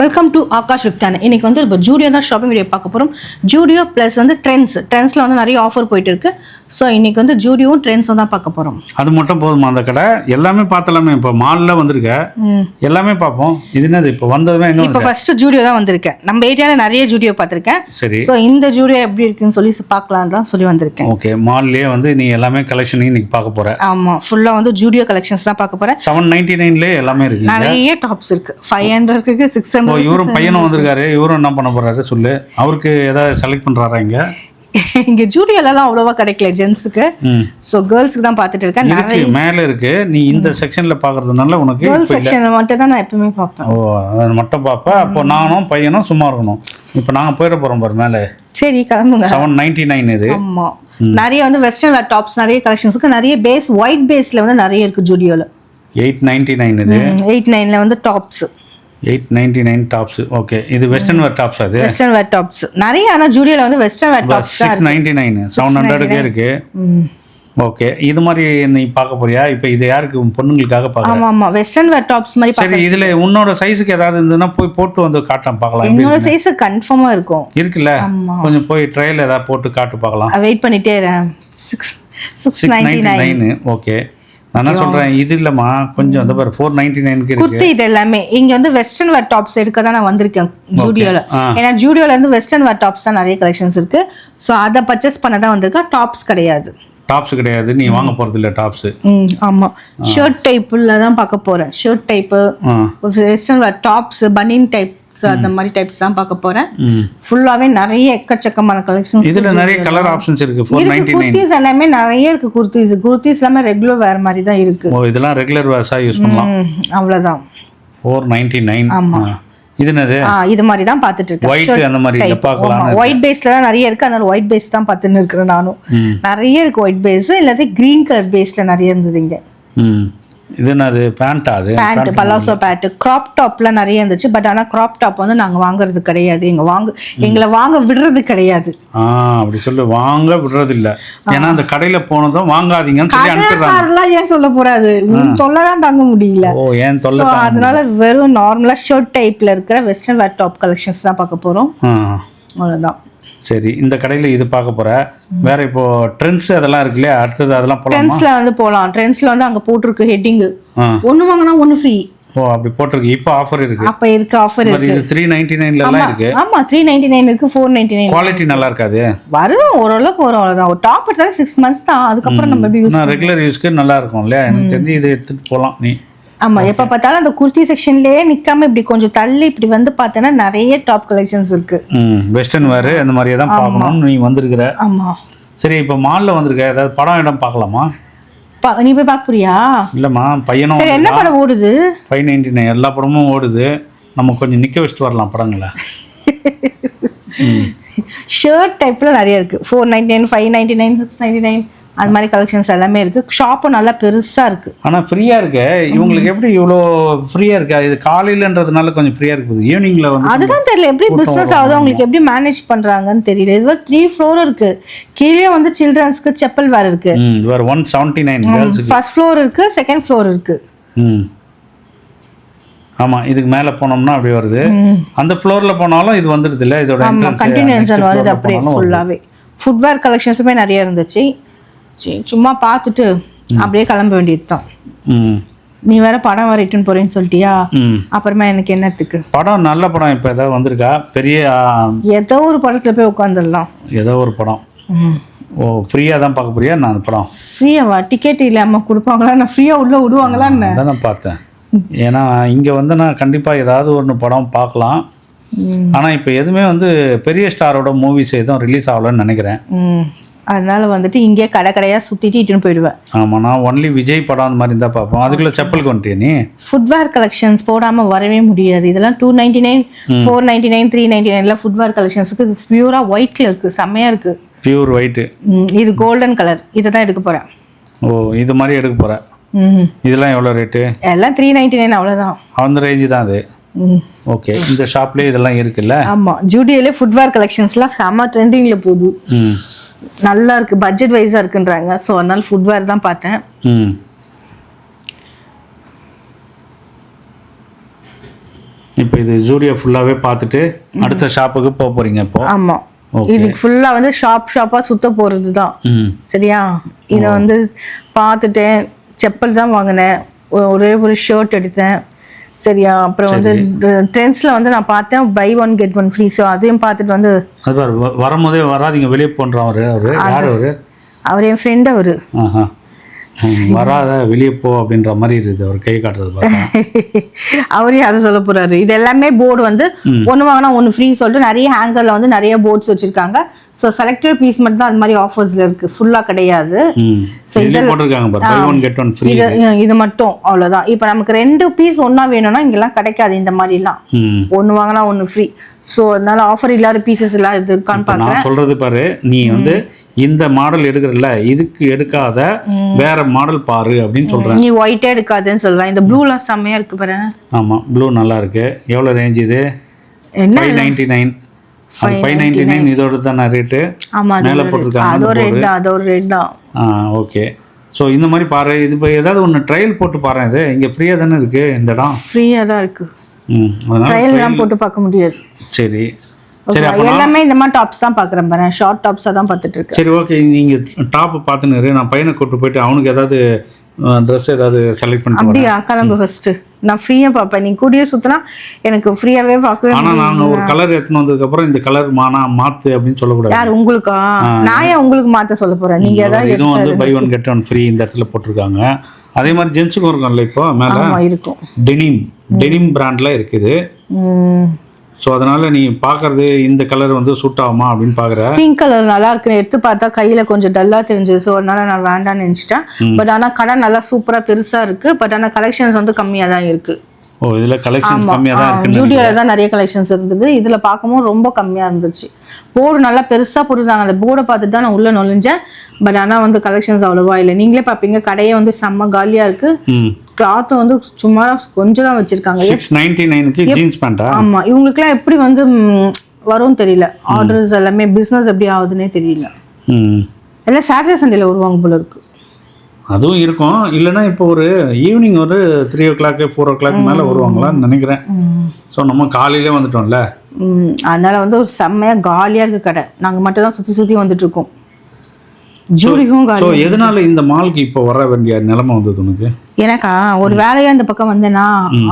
Welcome to Akash channel இன்னைக்கு வந்து இப்போ ஜூடியோ தான் ஷாப்பிங் வீடியோ பார்க்க போகிறோம் ஜூடியோ ப்ளஸ் வந்து ட்ரெண்ட்ஸ் ட்ரெண்ட்ஸில் வந்து நிறைய ஆஃபர் போயிட்டு இருக்கு. ஸோ இன்னைக்கு வந்து ஜூடியோவும் ட்ரெண்ட்ஸும் தான் பார்க்க போகிறோம் அது மட்டும் போதுமா அந்த கடை? எல்லாமே பார்த்தலாமே. இப்போ மாலில் வந்திருக்க. எல்லாமே பார்ப்போம். இது என்னது? இப்போ வந்ததுமே இப்போ ஃபர்ஸ்ட் ஜூடியோ தான் வந்திருக்கேன். நம்ம ஏரியாவில் நிறைய ஜூடியோ பார்த்துருக்கேன். சரி. ஸோ இந்த ஜூடியோ எப்படி இருக்குன்னு சொல்லி பார்க்கலாம் தான் சொல்லி வந்திருக்கேன். ஓகே மால்லேயே வந்து நீ எல்லாமே கலெக்ஷனையும் இன்னைக்கு பார்க்க போற. ஆமாம் ஃபுல்லாக வந்து ஜூடியோ கலெக்ஷன்ஸ் தான் பார்க்க போகிறேன் செவன் நைன்டி நைன்லேயே எல்லாமே இருக்கு நிறைய டாப்ஸ் இருக்கு. ஃபைவ் ஹண்ட்ரட் இருக்கு சிக்ஸ் ஓ ஹண்ட்ரட் இவரும் பையனும் வந்திருக்காரு. இவரும் என்ன பண்ண போறாரு சொல்லு. அவருக்கு ஏதாவது செலக்ட் பண்றாரா இங்க? இங்கே ஜூடியோலலாம் அவ்வளோவா கிடைக்கல ஜென்ஸுக்கு. ஸோ கேர்ள்ஸுக்கு தான் பார்த்துட்டு இருக்கேன். இருக்கு. மேலே இருக்கு. நீ இந்த செக்ஷன்ல பார்க்கறதுனால உனக்கு கேர்ள்ஸ் செக்ஷனில் மட்டும் தான் நான் எப்பவுமே பார்ப்பேன். ஓ அதை மட்டும் பார்ப்ப அப்போ நானும் பையனும் சும்மா இருக்கணும். இப்போ நாங்கள் போயிட போகிறோம் பாரு மேலே. சரி கிளம்புங்க. செவன் நைன்டி நைன் இது. ஆமா. நிறைய வந்து வெஸ்டர்ன் வேர் டாப்ஸ் நிறைய கலெக்ஷன்ஸ் இருக்கு. நிறைய பேஸ் ஒயிட் பேஸ்ல வந்து நிறைய இருக்கு ஜூடியோல எயிட் நைன்டி நைன் இது எயிட் நைன்ல வந்து tops eight ninety nine tops. Okay இது வெஸ்டர்ன் வேர் டாப்ஸ் அது வெஸ்டர்ன் வேர் டாப்ஸ். நிறைய ஆனா ஜூடியோல வந்து western wear tops six ninety nine. Seven ஹண்ட்ரடுக்கே இருக்கு. ஓகே இது மாதிரி நீ பார்க்க போறியா? இப்போ இது யாருக்கு? பொண்ணுங்களுக்காக பார்க்குற. ஆமா ஆமா. வெஸ்டர்ன் வேர் டாப்ஸ் மாதிரி சரி இதுல உன்னோட சைஸுக்கு ஏதாவது இருந்ததுன்னா போய் போட்டு வந்து காட்டலாம் பார்க்கலாம். என்னோட சைஸ் கன்ஃபார்மா இருக்கும். இருக்குல்ல? கொஞ்சம் போய் ட்ரையல் ஏதாவது போட்டு காட்டு பார்க்கலாம். வெயிட் பண்ணிட்டே இருக்கேன் six six ninety ninety nine nine okay. நான் சொல்றேன்? இது இல்லம்மா. கொஞ்சம் அந்த பாரு ஃபோர் நைன்டி நைனுக்கு இருக்கு. குர்த்தி இது எல்லாமே. இங்க வந்து வெஸ்டர்ன் வேர் டாப்ஸ் எடுக்க தான் நான் வந்திருக்கேன் ஜூடியோல. ஏன்னா ஜூடியோல இருந்து வெஸ்டர்ன் வேர் டாப்ஸ் தான் நிறைய கலெக்ஷன்ஸ் இருக்கு. ஸோ அதை பர்ச்சேஸ் பண்ண தான் வந்திருக்கேன் டாப்ஸ் கிடையாது. டாப்ஸ் கிடையாது. நீ வாங்க போறது இல்ல டாப்ஸ் ம் ஆமா. ஷர்ட் டைப்புல தான் பார்க்க போறேன். Shirt type western wear tops பனியன் டைப்ஸ் அந்த மாதிரி டைப்ஸ் தான் பார்க்க போறேன். ம். ஃபுல்லாவே நிறைய எக்கச்சக்கமான கலெக்ஷன்ஸ் இதுல நிறைய கலர் ஆப்ஷன்ஸ் இருக்கு. ஃபோர் நைன்டி குர்த்திஸ் எல்லாமே நிறைய இருக்கு குர்த்திஸ். குர்த்திஸ் எல்லாமே ரெகுலர் வேர் மாதிரி தான் இருக்கு. ஓ இதெல்லாம் ரெகுலர் வேர்ஸா யூஸ் பண்ணலாம். அவ்வளவுதான். Four ninety nine. இது என்னது? ஆ இது மாதிரி தான் பார்த்துட்டு இருக்கேன். ஒயிட் அந்த மாதிரி பார்க்கலாம் ஒயிட் பேஸ்ல நிறைய இருக்கு. அதனால ஒயிட் பேஸ் தான் பார்த்துன்னு இருக்கிறேன் நானும். நிறைய இருக்கு ஒயிட் பேஸ் இல்லாட்டி கிரீன் கலர் பேஸ்ல நிறைய இருந்தது இங்க. இது என்னது பேண்டா அது? பேண்ட் பலாசோ பேண்ட் கிராப் டாப்ல நிறைய இருந்துச்சு பட் ஆனா கிராப் டாப் வந்து நாங்க வாங்குறது கிடையாது. எங்க வாங்க எங்களை வாங்க விடுறது கிடையாது. ஆ அப்படி சொல்லு வாங்க விடுறது இல்ல ஏன்னா அந்த கடையில போனதும் வாங்காதீங்கன்னு சொல்லி அனுப்பிடுறாங்க. ஏன் சொல்ல போறாது தொல்லை தான் தாங்க முடியல. ஓ ஏன் தொல்லை அதனால வெறும் நார்மலா ஷர்ட் டைப்ல இருக்கிற வெஸ்டர்ன் வேர் டாப் கலெக்ஷன்ஸ் தான் பார்க்க போறோம். ஆ. அவ்வளவுதான். சரி இந்த கடையில இது பார்க்க போற. வேற இப்போ ட்ரெண்ட்ஸ் அதெல்லாம் இருக்கு இல்லையா? அடுத்தது அதெல்லாம் போலாமா? ட்ரெண்ட்ஸ்ல வந்து போலாம். ட்ரெண்ட்ஸ்ல வந்து அங்க போட்டிருக்கு ஹெட்டிங். ஆ. ஒண்ணு வாங்கினா ஒண்ணு ஃப்ரீ. ஓ அப்படி போட்டிருக்கு. இப்போ ஆஃபர் இருக்கு. அப்ப இருக்கு ஆஃபர் இருக்கு. இது த்ரீ நைன்டி நைன்ல எல்லாம் இருக்கு. ஆமா த்ரீ நைன்டி நைன் இருக்கு ஃபோர் நைன்டி நைன் குவாலிட்டி நல்லா இருக்காது. வரும் ஓரளவுக்கு வரும் அவ்வளவுதான். ஒரு டாப் எடுத்தாலும் சிக்ஸ் மந்த்ஸ் தான். அதுக்கப்புறம் நம்ம ரெகுலர் யூஸ்க்கு நல்லா இருக்கும் இல்லையா? எனக்கு தெரிஞ்சு இதை எடுத்துட்டு போலாம் நீ. ஆமா எப்ப பார்த்தாலும் அந்த குர்த்தி செக்ஷன்லயே நிக்காம இப்படி கொஞ்சம் தள்ளி இப்படி வந்து பார்த்தேன்னா நிறைய டாப் கலெக்ஷன்ஸ் இருக்கு. வெஸ்டர்ன் வேறு இந்த மாதிரியே தான் பார்க்கணும்னு நீ வந்திருக்கிற. ஆமா. சரி இப்போ மாலில் வந்திருக்க ஏதாவது படம் இடம் பார்க்கலாமா? பா- நீ போய் பார்க்க போறியா? இல்லைம்மா பையனும் சரி என்ன படம் ஓடுது? ஃபைவ் நைன்டி நைன் எல்லா படமும் ஓடுது. நம்ம கொஞ்சம் நிற்க வச்சுட்டு வரலாம் படங்களை. ஷர்ட் டைப்ல நிறைய இருக்கு. Four ninety nine five ninety nine six ninety nine அது மாதிரி கலெக்ஷன்ஸ் எல்லாமே இருக்கு. ஷாப்பும் நல்லா பெருசா இருக்கு. ஆனால் ஃப்ரீயாக இருக்கு. இவங்களுக்கு எப்படி இவ்வளோ ஃப்ரீயாக இருக்கா? இது காலையிலன்றதுனால கொஞ்சம் ஃப்ரீயாக இருக்குது. ஈவினிங்கில் வந்து அதுதான் தெரியல. எப்படி பிசினஸ் ஆகுது? அவங்களுக்கு எப்படி மேனேஜ் பண்றாங்கன்னு தெரியல. இது த்ரீ ஃப்ளோர் இருக்கு. கீழே வந்து சில்ட்ரன்ஸ்க்கு செப்பல் வேற இருக்கு. வேறு one seventy nine first floor இருக்கு செகண்ட் ஃப்ளோர் இருக்கு. ம். ஆமாம் இதுக்கு மேலே போனோம்னா அப்படி வருது. அந்த ஃப்ளோரில் போனாலும் இது வந்துடுது இல்லை? இதோட ஆமா Next வருது அப்படியே. ஃபுல்லாவே ஃபுட்வேர் கலெக்ஷன்ஸுமே நிறைய இருந்துச்சு. சும்மா பார்த்துட்டு அப்படியே கிளம்ப வேண்டியது தான் ம். நீ வேற படம் வர இட்டுன்னு போறேன்னு சொல்லிட்டியா? அப்புறமா எனக்கு என்னத்துக்கு? படம் நல்ல படம் இப்போ ஏதாவது வந்திருக்கா? பெரிய ஏதோ ஒரு படத்துல போய் உட்காந்துடலாம் ஏதோ ஒரு படம். ஓ ஃப்ரீயாக தான் பார்க்க போறியா? நான் படம். ஃப்ரீயாவா டிக்கெட் இல்லாம கொடுப்பாங்களா? நான் ஃப்ரீயா உள்ள விடுவாங்களா என்ன? அதான் நான் பார்த்தேன். ஏன்னா இங்கே வந்து நான் கண்டிப்பாக ஏதாவது ஒன்று படம் பார்க்கலாம். ஆனால் இப்போ எதுவுமே வந்து பெரிய ஸ்டாரோட மூவிஸ் எதுவும் ரிலீஸ் ஆகலன்னு நினைக்கிறேன். அதனால வந்துட்டு இங்கே கடை கடையா சுத்திட்டு இட்டுன்னு போயிடுவேன். ஆமாம் நான் ஒன்லி விஜய் படம் அந்த மாதிரி இருந்தால் பார்ப்போம் அதுக்குள்ளே செப்பல் கொண்டுட்டியா நீ? ஃபுட்வேர் கலெக்ஷன்ஸ் போடாம வரவே முடியாது. இதெல்லாம் two ninety nine four ninety nine three ninety நைன்ல ஃபுட்வேர் கலெக்ஷன்ஸுக்கு பியூரா ஒயிட்ல இருக்கு. செம்மையா இருக்கு. பியூர் ஒயிட்டு இது கோல்டன் கலர் இதை தான் எடுக்க போறேன். ஓ இது மாதிரி எடுக்க போகிறேன் ம் இதெல்லாம் எவ்வளோ ரேட்டு எல்லாம் த்ரீ நைன்டி நைன் அவ்வளோதான் அந்த ரேஞ்சு தான் அது? ஓகே இந்த ஷாப்லேயே இதெல்லாம் இருக்குல்ல? ஆமா ஜூடியோலே ஃபுட்வேர் கலெக்ஷன்ஸ்லாம் செம்ம ட்ரெண்டிங்ல போகுது. நல்லா இருக்கு பட்ஜெட் வைஸா இருக்குன்றாங்க. ஸோ அதனால ஃபுட்வேர் தான் பார்த்தேன். ம். இப்போ இது ஜூடியோ ஃபுல்லாகவே பார்த்துட்டு அடுத்த ஷாப்புக்கு போக போகிறீங்க இப்போ? ஆமா. Okay. இதுக்கு ஃபுல்லா வந்து ஷாப் ஷாப்பா சுத்த போறது தான் சரியா? இதை வந்து பார்த்துட்டேன். செப்பல் தான் வாங்கினேன். ஒரே ஒரு ஷர்ட் எடுத்தேன். சரியா? அப்புறம் வந்து ட்ரெண்ட்ஸில் வந்து நான் பார்த்தேன். Buy one get one free so அதையும் பார்த்துட்டு வந்து அது வரும்போதே வராதீங்க. வெளியே போன்றோம் அவரு. அவரு யார் அவரு? அவர் என் ஃப்ரெண்ட் அவர். வராத வெளியே போ அப்படின்ற மாதிரி இருக்குது. அவர் கை காட்டுறது அவரே அதை சொல்ல போறாரு. இது எல்லாமே போர்டு வந்து ஒன்று வாங்கினா ஒன்று ஃப்ரீ சொல்லிட்டு நிறைய ஹேங்கரில் வந்து நிறைய போர்ட்ஸ் வச்சிருக்காங்க. ஸோ செலக்டட் பீஸ் மட்டும் தான் அது மாதிரி ஆஃபர்ஸில் இருக்கு. ஃபுல்லாக கிடையாது. இது மட்டும். அவ்வளோதான் இப்போ நமக்கு ரெண்டு பீஸ் ஒன்றா வேணும்னா இங்கெல்லாம் கிடைக்காது இந்த மாதிரிலாம். ஒன்று வாங்கினா ஒன்று ஃப்ரீ ஸோ அதனால ஆஃபர் இல்லாத பீசஸ் எல்லாம் இது இருக்கான்னு பார்க்குறேன் சொல்றது பாரு. நீ வந்து இந்த மாடல் எடுக்கிறல்ல இதுக்கு எடுக்காத வேற மாடல் பாரு அப்படின்னு சொல்றேன். நீ ஒயிட்டே எடுக்காதுன்னு சொல்லலாம் இந்த ப்ளூலாம் செம்மையா இருக்கு பாரு. ஆமா ப்ளூ நல்லா இருக்கு. எவ்வளோ ரேஞ்ச் இது? என்ன? Five ninety nine five ninety nine இதோட தானே ரேட்டு ஆமா அது மேலே. போட்டிருக்காங்க அது ஒரு ரேட் அது ஒரு ரேட் தான். ஆ ஓகே ஸோ இந்த மாதிரி பாரு இது இப்போ ஏதாவது ஒன்று ட்ரையல் போட்டு பாரு இது. இங்கே ஃப்ரீயாக தானே இருக்கு இந்த இடம்? ஃப்ரீயாக தான் இருக்கு. ம் அதனால ட்ரையல்லாம் போட்டு பார்க்க முடியாது. சரி. சரி எல்லாமே இந்த மாதிரி டாப்ஸ் தான் பார்க்குறேன் பாரு. ஷார்ட் டாப்ஸாக தான் பார்த்துட்டு இருக்கேன் சரி ஓகே நீங்கள் டாப்பு பார்த்துன்னு. நான் பையனை கூட்டு போயிட்டு அவனுக்கு ஏதாவது ட்ரெஸ் ஏதாவது செலக்ட் வரேன். அப்படியா? கிளம்பு ஃபர்ஸ்ட் நான் ஃப்ரீயாக பார்ப்பேன். நீ கூடிய சுற்றினா எனக்கு ஃப்ரீயாகவே பார்க்கவே ஆனால் நாங்கள் ஒரு கலர் எடுத்துன்னு வந்ததுக்கப்புறம் இந்த கலர் மானா மாற்று அப்படின்னு சொல்லக்கூடாது. யார் உங்களுக்கா? நான் ஏன் உங்களுக்கு மாற்ற சொல்ல போறேன்? நீங்க ஏதாவது இதுவும் வந்து buy one get one free இந்த இடத்துல போட்டிருக்காங்க. அதே மாதிரி ஜென்ஸுக்கும் இருக்கும்ல இப்போ மேலே. இருக்கும். டெனிம் டெனிம் பிராண்டில் இருக்குது. ஸோ அதனால நீ பார்க்கறது இந்த கலர் வந்து சூட் ஆகுமா அப்படின்னு பார்க்குற பிங்க் கலர் நல்லா இருக்குன்னு எடுத்து பார்த்தா கையில கொஞ்சம் டல்லா தெரிஞ்சது. ஸோ அதனால நான் வேண்டாம்னு நினைச்சிட்டேன். பட் ஆனா கடை நல்லா சூப்பரா பெருசா இருக்கு. பட் ஆனா கலெக்ஷன்ஸ் வந்து கம்மியா தான் இருக்கு. ஓ இதில் கலெக்ஷன்ஸ் கம்மியாக தான் இருக்குன்னு ஜூடியோல தான் நிறைய கலெக்ஷன்ஸ் இருந்தது இதுல பார்க்கும்போது ரொம்ப கம்மியா இருந்துச்சு. போர்டு நல்லா பெருசா போட்டிருந்தாங்க. அந்த போர்டை பார்த்துட்டு தான் நான் உள்ள நுழைஞ்சேன். பட் ஆனா வந்து கலெக்ஷன்ஸ் அவ்வளவா இல்லை. நீங்களே பார்ப்பீங்க கடையே வந்து செம்ம காலியா இருக்கு. ம். கிளாத்தும் வந்து சும்மா கொஞ்சம் தான் வச்சிருக்காங்க சிக்ஸ் நைன்டி நைனுக்கு ஜீன்ஸ் பேண்ட்டா ஆமா. இவங்களுக்குலாம் எப்படி வந்து வரும்னு தெரியல. ஆர்டர்ஸ் எல்லாமே பிசினஸ் எப்படி ஆகுதுன்னே தெரியல. எல்லாம் சாட்டர்டே சண்டேல வருவாங்க போல இருக்கு. அதுவும் இருக்கும். இல்லைன்னா இப்போ ஒரு ஈவினிங் ஒரு three o'clock four o'clock மேலே வருவாங்களான்னு நினைக்கிறேன். ஸோ நம்ம காலையிலே வந்துட்டோம்ல? அதனால வந்து ஒரு செம்மையா காலியா இருக்கு கடை. நாங்க மட்டும் தான் சுத்தி சுத்தி வந்துட்டு இருக்கோம் ஜூலியும் ஸோ எதனால இந்த மாலுக்கு இப்போ வர வேண்டிய நிலைமை வந்தது உனக்கு? எனக்கா ஒரு வேலையா இந்த பக்கம் வந்தேனா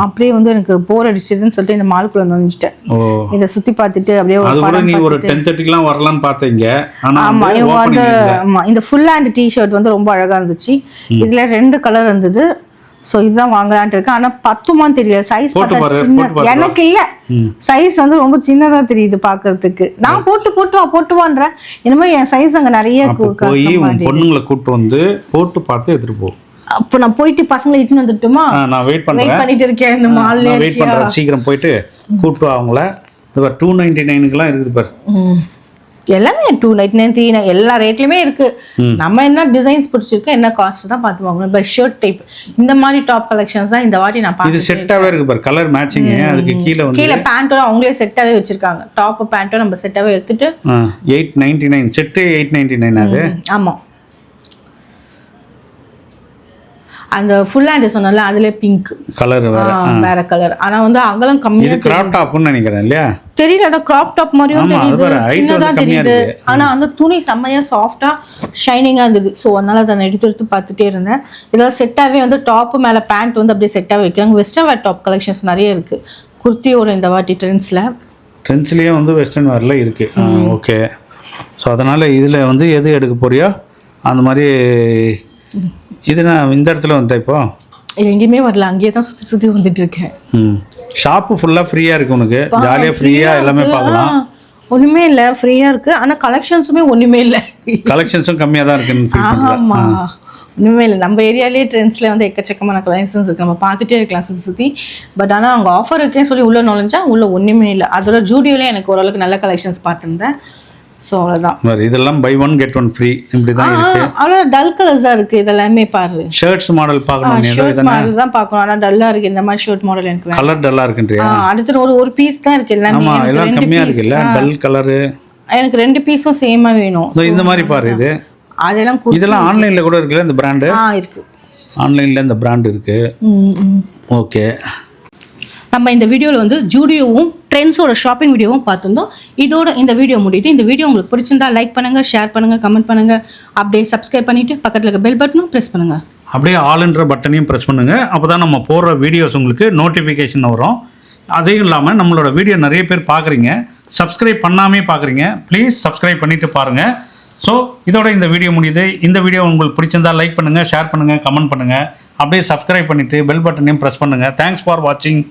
அப்படியே வந்து எனக்கு போர் அடிச்சதுன்னு சொல்லிட்டு இந்த மாலுக்குள்ள நுழைஞ்சிட்டேன். இதை சுத்தி பார்த்துட்டு அப்படியே ஒரு அது கூட படம் நீ ஒரு டென் தேர்ட்டிக்கெலாம் வரலான்னு பார்த்தீங்க. ஆனால் ஆமா இவங்க வந்து இந்த ஃபுல் ஹேண்ட் டிஷர்ட் வந்து ரொம்ப அழகா இருந்துச்சு. இதுல ரெண்டு கலர் இருந்தது. சோ இதுதான் வாங்கலான்ட்டு இருக்கேன். ஆனா பத்துமான்னு தெரியல. சைஸ் சின்ன. எனக்கு இல்ல. சைஸ் வந்து ரொம்ப சின்னதா தெரியுது பாக்குறதுக்கு நான் போட்டு போட்டு வா போட்டு வான்றேன். என்னமோ என் சைஸ் அங்க நிறைய போய். பொண்ணுங்களை கூப்பிட்டு வந்து போட்டு பார்த்து எடுத்துட்டு போ. அப்போ நான் போயிட்டு பசங்களை இட்டுன்னு வந்துட்டுமா? நான் வெயிட் பண்ணுறேன் பண்ணிட்டு இருக்கேன் இந்த மால்ல வெயிட் பண்ணுறேன் சீக்கிரம் போயிட்டு கூப்பிட்டு அவங்கள. இது டூ நைன்டி நைனுக்குலாம் இருக்குது பாரு. எல்லாமே two night nine three nine எல்லா ரேட்லயுமே இருக்கு. நம்ம என்ன டிசைன்ஸ் பிடிச்சிருக்கு என்ன காஸ்ட் தான் பார்த்து வாங்கணும். இப்போ ஷர்ட் டைப் இந்த மாதிரி டாப் கலெக்ஷன்ஸ் தான் இந்த வாட்டி நான் பார்த்து செட்டாகவே இருக்கு பாரு. கலர் மேட்சிங்கு அதுக்கு கீழே வந்து கீழே பேண்ட்டும் அவங்களே செட்டாவே வச்சிருக்காங்க. டாப் பேண்ட்டும் நம்ம செட்டாவே எடுத்துட்டு eight ninety nine set eight ninety nine அது? ஆமா. அந்த ஃபுல் ஹேண்ட் சொன்னல அதுல பிங்க் கலர் வேற. வேற கலர் ஆனா வந்து அகலம் கம்மியா இது கிராப் டாப்னு நினைக்கிறேன் இல்லையா? தெரியல அதான் கிராப் டாப் மாதிரியும் அது தெரியுது. சின்னதா தெரியுது. ஆனா அந்த துணி செம்மையா சாஃப்டா ஷைனிங்கா இருந்தது. ஸோ அதனால அதை எடுத்து எடுத்து பார்த்துட்டே இருந்தேன். இதெல்லாம் செட்டாவே வந்து டாப் மேல பேண்ட் வந்து அப்படியே செட்டாக வைக்கிறாங்க. வெஸ்டர்ன் வேர் டாப் கலெக்ஷன்ஸ் நிறைய இருக்கு. குர்த்தியோட இந்த வாட்டி ட்ரெண்ட்ஸ்ல ட்ரெண்ட்ஸ்லேயே வந்து வெஸ்டர்ன் வேரில் இருக்கு. ஓகே ஸோ அதனால் இதில் வந்து எது எடுக்க போறியோ அந்த மாதிரி இது நான் இந்த இடத்துல வந்துட்டேன் இப்போ. எங்கேயுமே வரல. அங்கேயே தான் சுத்தி சுத்தி வந்துட்டு இருக்கேன் ம். ஷாப்பு ஃபுல்லாக ஃப்ரீயாக இருக்கு உனக்கு. ஜாலியாக ஃப்ரீயாக எல்லாமே பார்க்கலாம். ஒண்ணுமே இல்ல. ஃப்ரீயா இருக்கு. ஆனா கலெக்ஷன்ஸுமே ஒண்ணுமே இல்ல. கலெக்ஷன்ஸும் கம்மியாக தான் இருக்குன்னு ஃபீல் பண்ணுறேன் ஆமா. ஒண்ணுமே இல்லை. நம்ம ஏரியாலேயே ட்ரெண்ட்ஸ்ல வந்து எக்கச்சக்கமான கலெக்ஷன்ஸ் இருக்கு. நம்ம பார்த்துட்டே இருக்கலாம் சுற்றி சுற்றி பட் ஆனால் அவங்க ஆஃபர் இருக்கேன்னு சொல்லி உள்ள நுழைஞ்சா உள்ள ஒன்றுமே இல்லை. அதோட ஜூடியோலேயே எனக்கு ஓரளவுக்கு நல்ல கலெக்ஷன்ஸ் பார்த்துருந்தேன். ஸோ அவ்வளோதான் இதெல்லாம் buy one get one free இப்படி தான் இருக்கு. அவ்வளோ டல் கலர்ஸ் தான் இருக்கு. இதெல்லாமே பாரு. ஷர்ட்ஸ் மாடல் பார்க்கணும். ஷர்ட் மாடல் தான் பார்க்கணும். ஆனால் டல்லாக இருக்கு. இந்த மாதிரி ஷர்ட் மாடல் எனக்கு கலர் டல்லாக இருக்குன்றியா? அடுத்து ஒரு ஒரு பீஸ் தான் இருக்கு எல்லாமே. எல்லாம் கம்மியாக. இருக்குல்ல? டல் கலரு எனக்கு ரெண்டு பீஸும் சேமாக வேணும். ஸோ இந்த மாதிரி பாரு இது. அதெல்லாம் இதெல்லாம் ஆன்லைனில் கூட இருக்குல்ல இந்த பிராண்டு ஆ இருக்கு. ஆன்லைனில் இந்த பிராண்ட் இருக்கு. ம் ம். ஓகே நம்ம இந்த வீடியோவில் வந்து ஜூடியோவும் ட்ரெண்ட்ஸோட ஷாப்பிங் வீடியோவும் பார்த்துருந்தோம். இதோட இந்த வீடியோ முடியுது. இந்த வீடியோ உங்களுக்கு பிடிச்சிருந்தா லைக் பண்ணுங்கள் ஷேர் பண்ணுங்கள் கமெண்ட் பண்ணுங்கள் அப்படியே சப்ஸ்கிரைப் பண்ணிவிட்டு பக்கத்தில் இருக்க பெல் பட்டனும் ப்ரெஸ் பண்ணுங்கள் அப்படியே ஆளுன்ற பட்டனையும் ப்ரெஸ் பண்ணுங்கள் அப்போ தான் நம்ம போடுற வீடியோஸ் உங்களுக்கு நோட்டிஃபிகேஷன் வரும். அதையும் இல்லாமல் நம்மளோட வீடியோ நிறைய பேர் பார்க்குறீங்க. சப்ஸ்கிரைப் பண்ணாமே பார்க்குறீங்க. ப்ளீஸ் சப்ஸ்கிரைப் பண்ணிவிட்டு பாருங்கள் ஸோ இதோட இந்த வீடியோ முடியுது. இந்த வீடியோ உங்களுக்கு பிடிச்சிருந்தா லைக் பண்ணுங்கள் ஷேர் பண்ணுங்கள் கமெண்ட் பண்ணுங்கள் அப்படியே சப்ஸ்கிரைப் பண்ணிவிட்டு பெல் பட்டனையும் ப்ரெஸ் பண்ணுங்கள் தேங்க்ஸ் ஃபார் வாட்சிங்